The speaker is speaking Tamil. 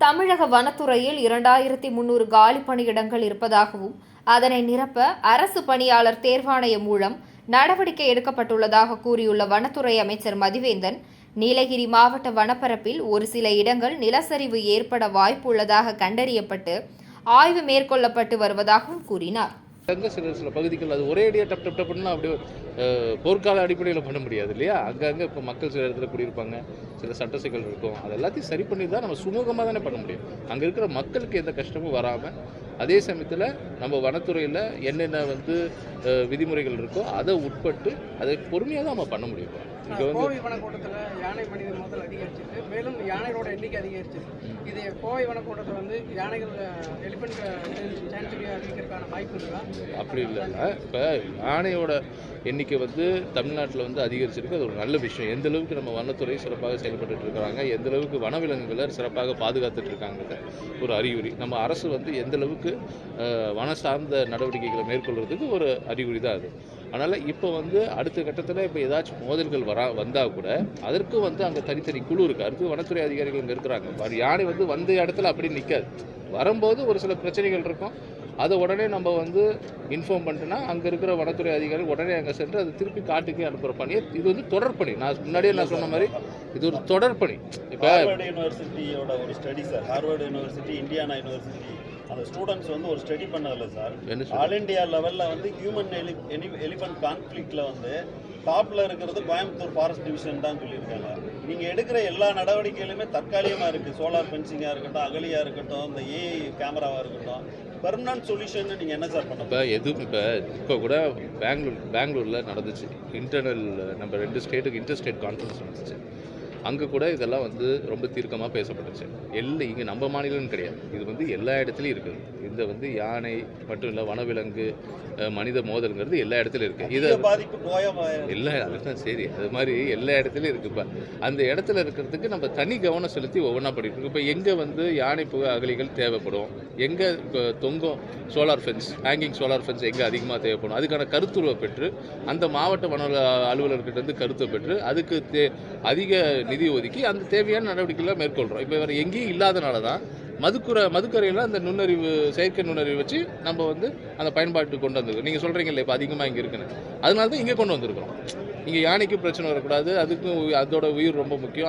தமிழக வனத்துறையில் இரண்டாயிரத்தி முன்னூறு காலி பணியிடங்கள் இருப்பதாகவும் அதனை நிரப்ப அரசு பணியாளர் தேர்வாணையம் மூலம் நடவடிக்கை எடுக்கப்பட்டுள்ளதாக கூறியுள்ள வனத்துறை அமைச்சர் மதிவேந்தன் நீலகிரி மாவட்ட வனப்பரப்பில் ஒரு சில இடங்கள் நிலச்சரிவு ஏற்பட வாய்ப்புள்ளதாக கண்டறியப்பட்டு ஆய்வு மேற்கொள்ளப்பட்டு வருவதாகவும் கூறினார். சில சில பகுதிகள் அது ஒரே அடியாக டப் டப் டப்னா அப்படியே போர்க்கால அடிப்படையில் பண்ண முடியாது இல்லையா? அங்கங்கே இப்போ மக்கள் சில இடத்துல குடியிருப்பாங்க சில சட்ட சிக்கல் இருக்கும். அது எல்லாத்தையும் சரி பண்ணி தான் நம்ம சுமூகமாக தானே பண்ண முடியும். அங்கே இருக்கிற மக்களுக்கு எந்த கஷ்டமும் வராமல் அதே சமயத்தில் நம்ம வனத்துறையில் என்னென்ன வந்து விதிமுறைகள் இருக்கோ அதை உட்பட்டு அதை பொறுமையாக தான் நம்ம பண்ண முடியும். இங்கே வந்து கோவை வனக்கூட்டத்தில் யானை மனித மோதல் அதிகரிச்சிருக்கு. மேலும் யானைகளோட எண்ணிக்கை அதிகரிச்சிருக்கு. இது கோவை வனக்கூட்டத்தில் வந்து யானைகள் எலிபென்ட் சான்ச்சுரியாக அறிவிக்கிறதுக்கான வாய்ப்பு இருக்கா? அப்படி இல்லைன்னா இப்போ யானையோட எண்ணிக்கை வந்து தமிழ்நாட்டில் வந்து அதிகரிச்சிருக்கு. அது ஒரு நல்ல விஷயம். எந்த அளவுக்கு நம்ம வனத்துறை சிறப்பாக செயல்பட்டு இருக்கிறாங்க எந்த அளவுக்கு வனவிலங்குகளை சிறப்பாக பாதுகாத்துட்டு இருக்காங்கிறத ஒரு அறிகுறி. நம்ம அரசு வந்து எந்த அளவுக்கு வன சார்ந்த நடவடிக்கைகளை மேற்கொள்கிறதுக்கு ஒரு அறிகுறி தான் அது. அதனால் இப்போ வந்து அடுத்த கட்டத்தில் இப்போ ஏதாச்சும் மோதல்கள் வரா வந்தால் கூட அதற்கும் வந்து அங்கே தனித்தனி குழு இருக்குது அடுத்து வனத்துறை அதிகாரிகள் இங்கே இருக்கிறாங்க யானை வந்து வந்த இடத்துல அப்படி நிற்காது வரும்போது ஒரு சில பிரச்சனைகள் இருக்கும். அதை உடனே நம்ம வந்து இன்ஃபார்ம் பண்ணிட்டோன்னா அங்கே இருக்கிற வனத்துறை அதிகாரிகள் உடனே அங்கே சென்று அதை திருப்பி காட்டுக்கு அனுப்புகிற பணி இது வந்து தொடர்பணி நான் முன்னாடியே நான் சொன்ன மாதிரி இது ஒரு தொடர்பணி இப்போ யூனிவர்சிட்டியோட ஒரு study sir Harvard university Indiana university அந்த ஸ்டூடெண்ட்ஸ் வந்து ஒரு ஸ்டடி பண்ணதில்ல சார்? ஆல் இந்தியா லெவலில் வந்து ஹியூமன் எலி எலிஃபென்ட் கான்ஃப்ளிக்டில் வந்து டாப்பில் இருக்கிறது கோயம்புத்தூர் ஃபாரஸ்ட் டிவிஷன் தான் சொல்லியிருக்காங்க. நீங்கள் எடுக்கிற எல்லா நடவடிக்கைகளுமே தற்காலிகமாக இருக்குது சோலார் ஃபென்சிங்காக இருக்கட்டும் அகலியாக இருக்கட்டும் இந்த ஏஐ கேமராவாக இருக்கட்டும். பெர்மனன்ட் சொல்யூஷன் நீங்கள் என்ன சார் பண்ண இப்போ எதுவும் இப்போ இப்போ கூட பெங்களூர் பெங்களூரில் நடந்துச்சு. இன்டர்னல் நம்ம ரெண்டு ஸ்டேட்டுக்கு இன்டர் ஸ்டேட் கான்ஃபரன்ஸ் நடந்துச்சு. அங்கே கூட இதெல்லாம் வந்து ரொம்ப தீர்க்கமாக பேசப்பட்டுச்சு. எல்லா இங்கே நம்ம மாநிலம்னு கிடையாது. இது வந்து எல்லா இடத்துலையும் இருக்குது இந்த வந்து யானை மட்டும் இல்லை வனவிலங்கு மனித மோதல்ங்கிறது எல்லா இடத்துலையும் இருக்குது இதை பாதிப்பு இல்லை அதுதான் சரி. அது மாதிரி எல்லா இடத்துலையும் இருக்குப்பா அந்த இடத்துல இருக்கிறதுக்கு நம்ம தனி கவனம் செலுத்தி ஒவ்வொன்றா இருக்கோம் இப்போ எங்கே வந்து யானை புகை அகலிகள் தேவைப்படும்? எங்கே தொங்கும் solar fence hanging solar fence எங்கே அதிகமாக தேவைப்படும்? அதுக்கான கருத்துருவை பெற்று அந்த மாவட்ட வன அலுவலர்கிட்ட இருந்து கருத்தை பெற்று அதுக்கு தே அதிக நிதி ஒதுக்கி அந்த தேவையான நடவடிக்கைகளை மேற்கொள்கிறோம் இப்போ வேறு எங்கேயும் இல்லாதனால தான் மதுக்குற மதுக்கரையில் அந்த நுண்ணறிவு செயற்கை நுண்ணறிவு வச்சு நம்ம வந்து அந்த பயன்பாட்டுக்கு கொண்டு வந்திருக்கோம். நீங்கள் சொல்கிறீங்கல்ல இப்போ அதிகமாக இங்கே இருக்குன்னு. அதனால தான் இங்கே கொண்டு வந்திருக்கிறோம். இங்கே யானைக்கும் பிரச்சனை வரக்கூடாது அதுக்கும் அதோட உயிர் ரொம்ப முக்கியம். அதே